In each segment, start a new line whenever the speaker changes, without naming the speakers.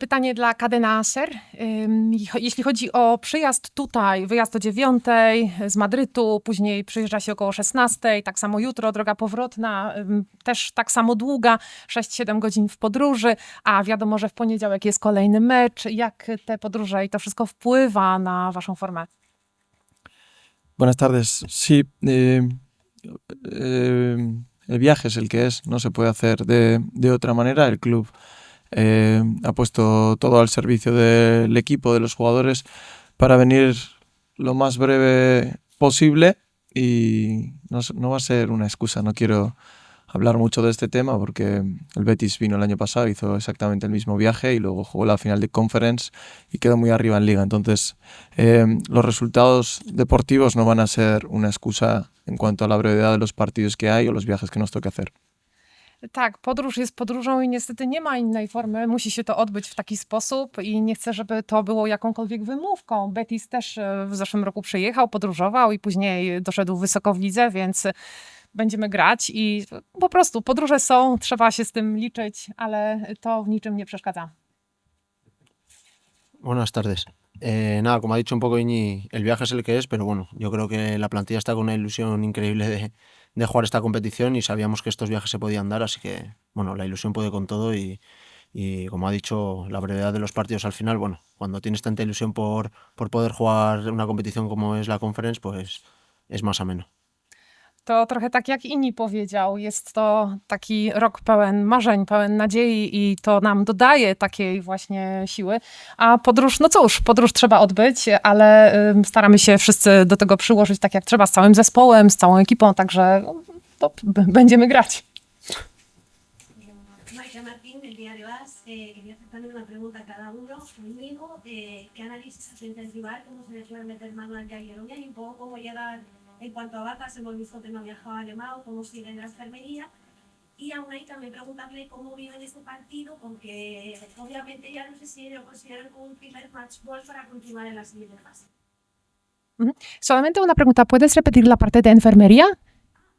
Pytanie dla Kadena Ser. Ym, Jeśli chodzi o przyjazd tutaj, wyjazd o dziewiątej z Madrytu, później przyjeżdża się około 16, tak samo jutro, droga powrotna, też tak samo długa, 6-7 godzin w podróży, a wiadomo, że w poniedziałek jest kolejny mecz. Jak te podróże i to wszystko wpływa na waszą formę?
Buenas tardes. Sí, eh, eh, el viaje es el que es, no se puede hacer de, de otra manera. El club eh, ha puesto todo al servicio del equipo, de los jugadores, para venir lo más breve posible y no, no va a ser una excusa. No quiero hablar mucho de este tema porque el Betis vino el año pasado, hizo exactamente el mismo viaje y luego jugó la final de Conference y quedó muy arriba en liga. Entonces, eh, los resultados deportivos no van a ser una excusa en cuanto a la brevedad de los partidos que hay o los viajes que nos toque hacer.
Tak, podróż jest podróżą i niestety nie ma innej formy. Musi się to odbyć w taki sposób i nie chcę, żeby to było jakąkolwiek wymówką. Betis też e, w zeszłym roku przyjechał, podróżował i później doszedł wysoko w lidze, więc będziemy grać i po prostu podróże są, trzeba się z tym liczyć, ale to w niczym nie przeszkadza.
Buenas tardes. Eh, nada, como ha dicho un poco Iñi, el viaje es el que es, pero bueno, yo creo que la plantilla está con una ilusión increíble de, de jugar esta competición y sabíamos que estos viajes se podían dar, así que bueno, la ilusión puede con todo y, y como ha dicho, la brevedad de los partidos al final, bueno, cuando tienes tanta ilusión por, por poder jugar una competición como es la Conference, pues es más ameno.
To trochę tak jak inni powiedział, jest to taki rok pełen marzeń, pełen nadziei i to nam dodaje takiej właśnie siły. A podróż, no cóż, podróż trzeba odbyć, ale staramy się wszyscy do tego przyłożyć tak jak trzeba, z całym zespołem, z całą ekipą, także no, to będziemy grać.
Quería hacerle una pregunta a cada uno. Conmigo, ¿qué? ¿Cómo se le suele meter mano al? Y un poco cómo en cuanto a bajas. Hemos visto que no ha viajado a Alemão, cómo sigue en la enfermería. Y aún ahí también preguntarle cómo viven este partido, porque obviamente ya no sé si lo consideran como un primer match ball para continuar en la siguiente fase.
Solamente una pregunta, ¿puedes repetir la parte de enfermería?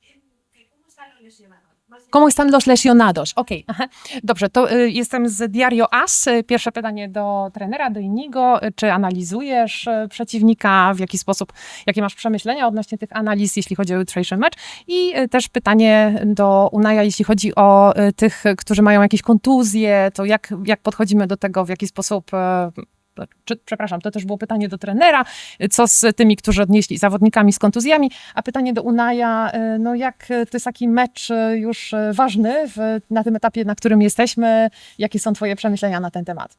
Que ¿Cómo están los lesionados?
¿Cómo están los lesionados? Aha. dobrze, to y, jestem z Diario AS. Y, Pierwsze pytanie do trenera, do Inigo. Y, Czy analizujesz przeciwnika, w jaki sposób, jakie masz przemyślenia odnośnie tych analiz, jeśli chodzi o jutrzejszy mecz? I też pytanie do Unaja, jeśli chodzi o tych, którzy mają jakieś kontuzje, to jak, jak podchodzimy do tego, w jaki sposób... Czy, przepraszam, to też było pytanie do trenera, co z tymi, którzy odnieśli zawodnikami z kontuzjami, a pytanie do Unaja, y, no jak y, to jest taki mecz y, już ważny w, na tym etapie, na którym jesteśmy, jakie są twoje przemyślenia na ten temat?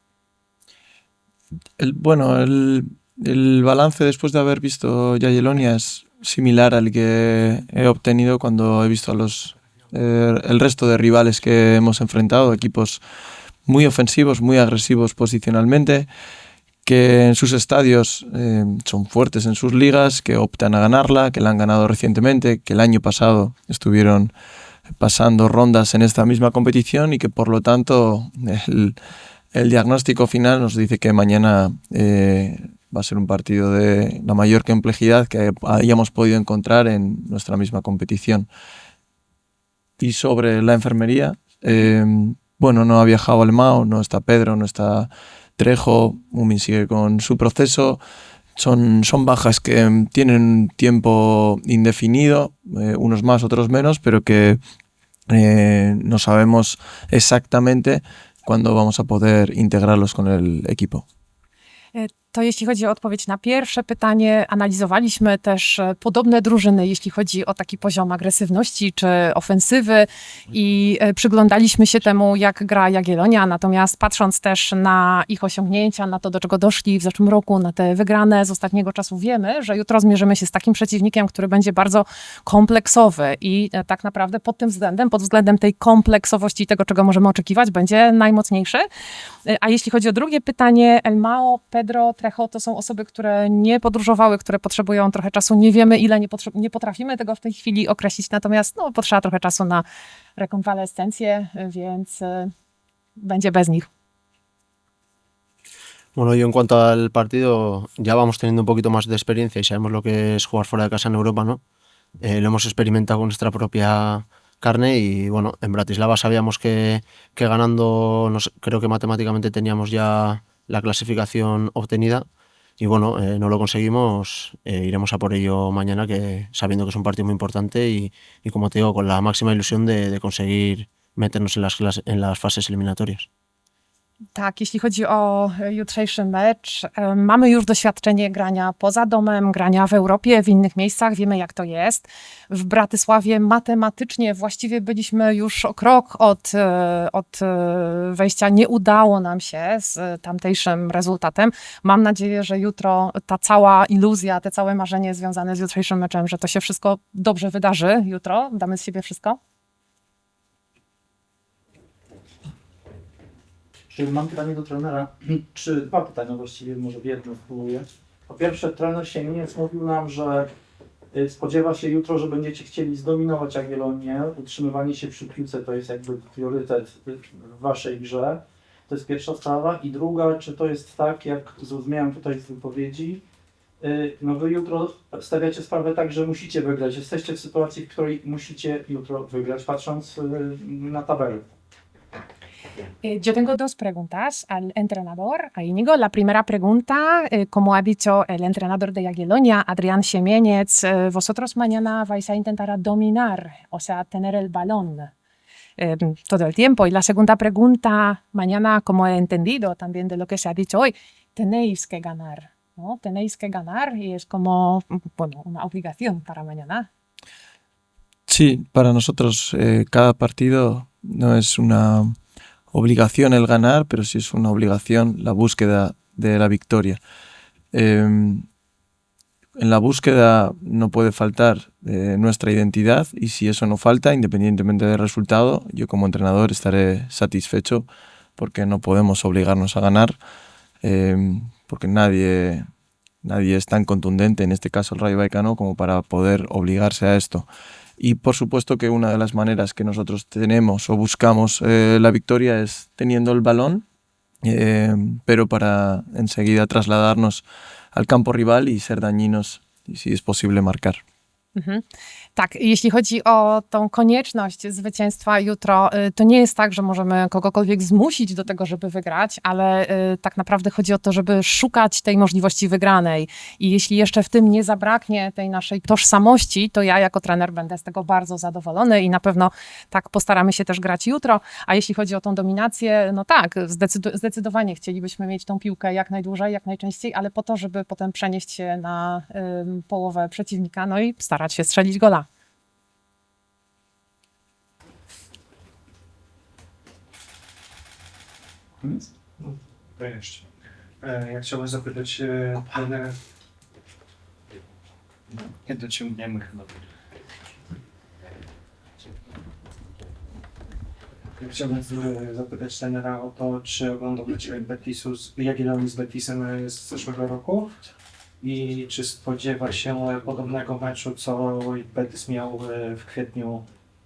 El- bueno, el, el balance después de haber visto Jagiellonia es similar al que he obtenido cuando he visto a los eh, el resto de rivales que hemos enfrentado, equipos muy ofensivos, muy agresivos posicionalmente, que en sus estadios eh, son fuertes en sus ligas, que optan a ganarla, que la han ganado recientemente, que el año pasado estuvieron pasando rondas en esta misma competición y que por lo tanto el, diagnóstico final nos dice que mañana eh, va a ser un partido de la mayor complejidad que hayamos podido encontrar en nuestra misma competición. Y sobre la enfermería, eh, bueno, no ha viajado Alemão, no está Pedro, no está Trejo, Mumin sigue con su proceso. Son, son bajas que tienen tiempo indefinido, eh, unos más, otros menos, pero que eh, no sabemos exactamente cuándo vamos a poder integrarlos con el equipo.
To jeśli chodzi o odpowiedź na pierwsze pytanie, analizowaliśmy też e, podobne drużyny, jeśli chodzi o taki poziom agresywności czy ofensywy i e, przyglądaliśmy się temu, jak gra Jagiellonia, natomiast patrząc też na ich osiągnięcia, na to, do czego doszli w zeszłym roku, na te wygrane z ostatniego czasu, wiemy, że jutro zmierzymy się z takim przeciwnikiem, który będzie bardzo kompleksowy i e, tak naprawdę pod tym względem, pod względem tej kompleksowości tego, czego możemy oczekiwać, będzie najmocniejszy. A jeśli chodzi o drugie pytanie, Elmao, Pedro, Trejo to są osoby, które nie podróżowały, które potrzebują trochę czasu. Nie wiemy, ile, nie, potrze- nie potrafimy tego w tej chwili określić, natomiast no, potrzeba trochę czasu na rekonwalescencję, więc e, będzie bez nich.
Bueno, yo en cuanto al partido, ya vamos teniendo un poquito más de experiencia y sabemos lo que es jugar fuera de casa en Europa, ¿no? Eh, lo hemos experimentado con nuestra propia carne y bueno, en Bratislava sabíamos que, que ganando, no sé, creo que matemáticamente teníamos ya la clasificación obtenida y bueno, eh, no lo conseguimos, eh, iremos a por ello mañana que sabiendo que es un partido muy importante y, como te digo, con la máxima ilusión de, de conseguir meternos en las, en las fases eliminatorias.
Tak, jeśli chodzi o e, jutrzejszy mecz, mamy już doświadczenie grania poza domem, grania w Europie, w innych miejscach, wiemy jak to jest. W Bratysławie matematycznie właściwie byliśmy już o krok od, e, od e, wejścia. Nie udało nam się z tamtejszym rezultatem. Mam nadzieję, że jutro ta cała iluzja, te całe marzenie związane z jutrzejszym meczem, że to się wszystko dobrze wydarzy jutro. Damy z siebie wszystko.
Mam pytanie do trenera, czy dwa pytania właściwie, może w jednym spróbuję. Po pierwsze, trener Siemieniec mówił nam, że y, spodziewa się jutro, że będziecie chcieli zdominować Jagiellonię. Utrzymywanie się przy piłce to jest jakby priorytet y, w waszej grze. To jest pierwsza sprawa. I druga, czy to jest tak, jak zrozumiałem tutaj z wypowiedzi, y, no wy jutro stawiacie sprawę tak, że musicie wygrać. Jesteście w sytuacji, w której musicie jutro wygrać, patrząc na tabelę.
Eh, Yo tengo dos preguntas al entrenador, a Íñigo. La primera pregunta, eh, como ha dicho el entrenador de Jagiellonia, Adrián Ximénez, eh, vosotros mañana vais a intentar dominar, o sea, tener el balón todo el tiempo. Y la segunda pregunta, mañana, como he entendido también de lo que se ha dicho hoy, tenéis que ganar, ¿no? Tenéis que ganar y es como, bueno, una obligación para mañana.
Sí, para nosotros cada partido no es una obligación el ganar, pero sí es una obligación la búsqueda de la victoria. Eh, en la búsqueda no puede faltar eh, nuestra identidad y si eso no falta, independientemente del resultado, yo como entrenador estaré satisfecho porque no podemos obligarnos a ganar, eh, porque nadie, nadie es tan contundente, en este caso el Rayo Vallecano, como para poder obligarse a esto. Y por supuesto que una de las maneras que nosotros tenemos o buscamos eh, la victoria es teniendo el balón, eh, pero para enseguida trasladarnos al campo rival y ser dañinos y si es posible marcar.
Tak, jeśli chodzi o tą konieczność zwycięstwa jutro, y, to nie jest tak, że możemy kogokolwiek zmusić do tego, żeby wygrać, ale y, tak naprawdę chodzi o to, żeby szukać tej możliwości wygranej. I jeśli jeszcze w tym nie zabraknie tej naszej tożsamości, to ja jako trener będę z tego bardzo zadowolony i na pewno tak postaramy się też grać jutro. A jeśli chodzi o tą dominację, no tak, zdecydo- zdecydowanie chcielibyśmy mieć tą piłkę jak najdłużej, jak najczęściej, ale po to, żeby potem przenieść się na połowę przeciwnika, no i starać się strzelić gola.
To jeszcze. E, Ja chciałbym zapytać e, trenera. Nie dociągniemy chyba. Ja Chciałbym z- zapytać trenera o to, czy oglądał mecz Betisu z Jagiellonii z Betisem e, z zeszłego roku i czy spodziewa się e, podobnego meczu, co Betis miał e, w kwietniu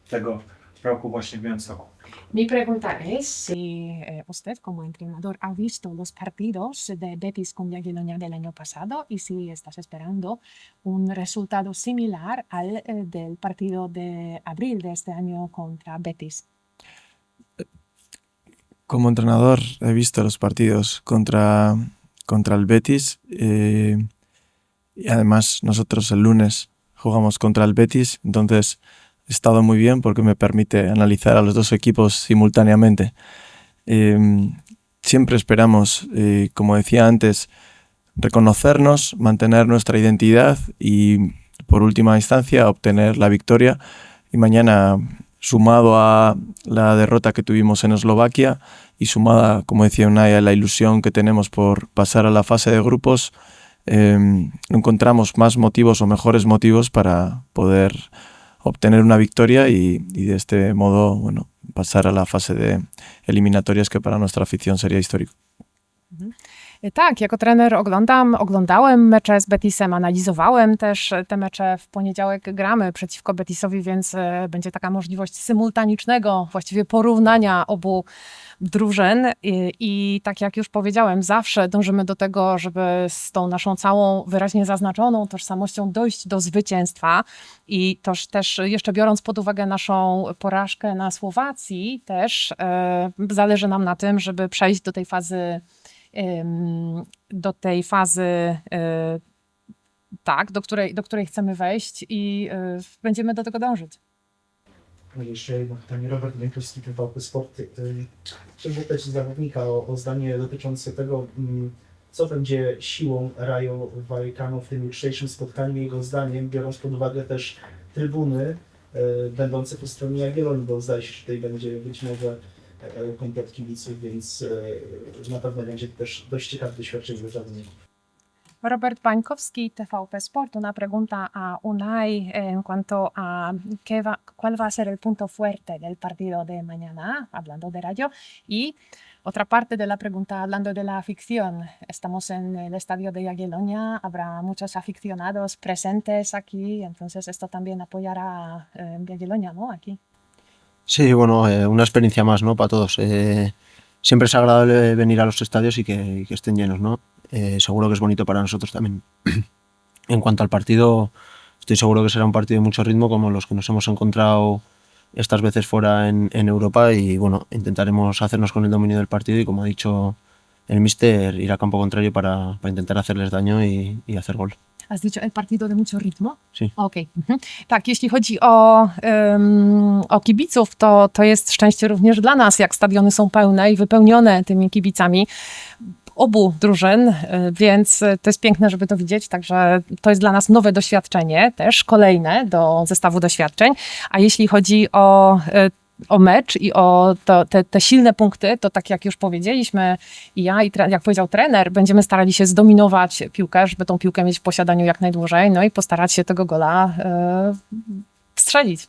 tego roku właśnie w Białymstoku.
Mi pregunta es si eh, usted como entrenador ha visto los partidos de Betis con Jagiellonia del año pasado y si estás esperando un resultado similar al eh, del partido de abril de este año contra Betis.
Como entrenador he visto los partidos contra, contra el Betis eh, y además nosotros el lunes jugamos contra el Betis, entonces estado muy bien porque me permite analizar a los dos equipos simultáneamente. Eh, siempre esperamos, eh, como decía antes, reconocernos, mantener nuestra identidad y por última instancia obtener la victoria y mañana sumado a la derrota que tuvimos en Eslovaquia y sumada, como decía Unai, a la ilusión que tenemos por pasar a la fase de grupos, eh, encontramos más motivos o mejores motivos para poder obtener una victoria y, y de este modo bueno, pasar a la fase de eliminatorias que para nuestra afición sería histórico.
Tak, jako trener oglądam, oglądałem mecze z Betisem, analizowałem też te mecze. W poniedziałek gramy przeciwko Betisowi, więc e, będzie taka możliwość symultanicznego, właściwie porównania obu drużyn. I, I tak jak już powiedziałem, zawsze dążymy do tego, żeby z tą naszą całą wyraźnie zaznaczoną tożsamością dojść do zwycięstwa. I toż też jeszcze biorąc pod uwagę naszą porażkę na Słowacji, też e, zależy nam na tym, żeby przejść do tej fazy do tej fazy, y, tak, do której, do której chcemy wejść i y, będziemy do tego dążyć.
Jeszcze jedno pytanie. Robert Miękowski, TVP Sport. Y, Chciałbym zapytać zawodnika o, o zdanie dotyczące tego, mm, co będzie siłą Rajo Vallecano w tym jutrzejszym spotkaniu. Jego zdaniem, biorąc pod uwagę też trybuny y, będące po stronie Jagiellonii, bo zdaje się, że tutaj będzie być może e, komplet kibiców, więc y, na pewno będzie też dość ciekawe doświadczenie dla zawodników.
Robert Bańkowski, TVP Sport, una pregunta a Unai en cuanto a qué va, cuál va a ser el punto fuerte del partido de mañana, hablando de Rayo, y otra parte de la pregunta hablando de la afición. Estamos en el estadio de Jagiellonia, habrá muchos aficionados presentes aquí, entonces esto también apoyará eh, ¿no? Aquí.
Sí, bueno, eh, una experiencia más, ¿no? Para todos. Eh, siempre es agradable venir a los estadios y que estén llenos, ¿no? Eh, seguro que es bonito para nosotros también. en cuanto al partido, estoy seguro que será un partido de mucho ritmo como los que nos hemos encontrado estas veces fuera en, en Europa y bueno, intentaremos hacernos con el dominio del partido y como ha dicho el mister, ir a campo contrario para, para intentar hacerles daño y, y hacer gol.
Has dicho el partido de mucho ritmo?
Sí.
Okej. Mhm. Tak, jeśli chodzi o, ym, o kibiców, to, to jest szczęście również dla nas, jak stadiony są pełne i wypełnione tymi kibicami obu drużyn, y, więc y, to jest piękne, żeby to widzieć, także to jest dla nas nowe doświadczenie, też kolejne do zestawu doświadczeń. A jeśli chodzi o y, o mecz i o to, te, te silne punkty, to tak jak już powiedzieliśmy, i ja, i jak powiedział trener, będziemy starali się zdominować piłkę, żeby tą piłkę mieć w posiadaniu jak najdłużej, no i postarać się tego gola e, strzelić.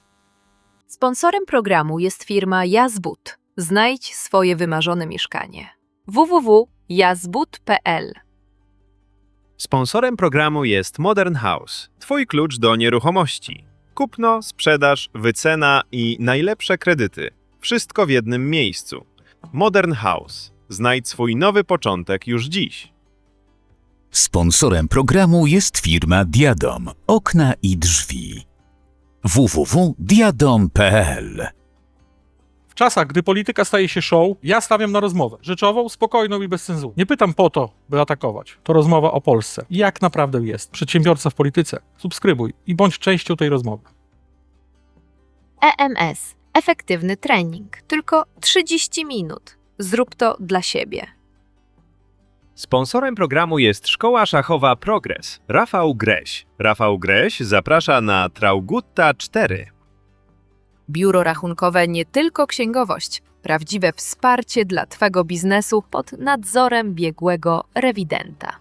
Sponsorem programu jest firma Jazbud. Znajdź swoje wymarzone mieszkanie. www.jazbud.pl
Sponsorem programu jest Modern House, Twój klucz do nieruchomości. Kupno, sprzedaż, wycena i najlepsze kredyty. Wszystko w jednym miejscu. Modern House. Znajdź swój nowy początek już dziś.
Sponsorem programu jest firma Diadom Okna i Drzwi. www.diadom.pl
W czasach, gdy polityka staje się show, ja stawiam na rozmowę. Rzeczową, spokojną i bez cenzury. Nie pytam po to, by atakować. To rozmowa o Polsce. I Jak naprawdę jest. Przedsiębiorca w polityce. Subskrybuj i bądź częścią tej rozmowy.
EMS. Efektywny trening. Tylko 30 minut. Zrób to dla siebie.
Sponsorem programu jest Szkoła Szachowa Progres. Rafał Greś. Rafał Greś zaprasza na Traugutta 4.
Biuro rachunkowe nie tylko księgowość, prawdziwe wsparcie dla Twego biznesu pod nadzorem biegłego rewidenta.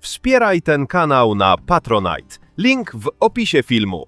Wspieraj ten kanał na Patronite. Link w opisie filmu.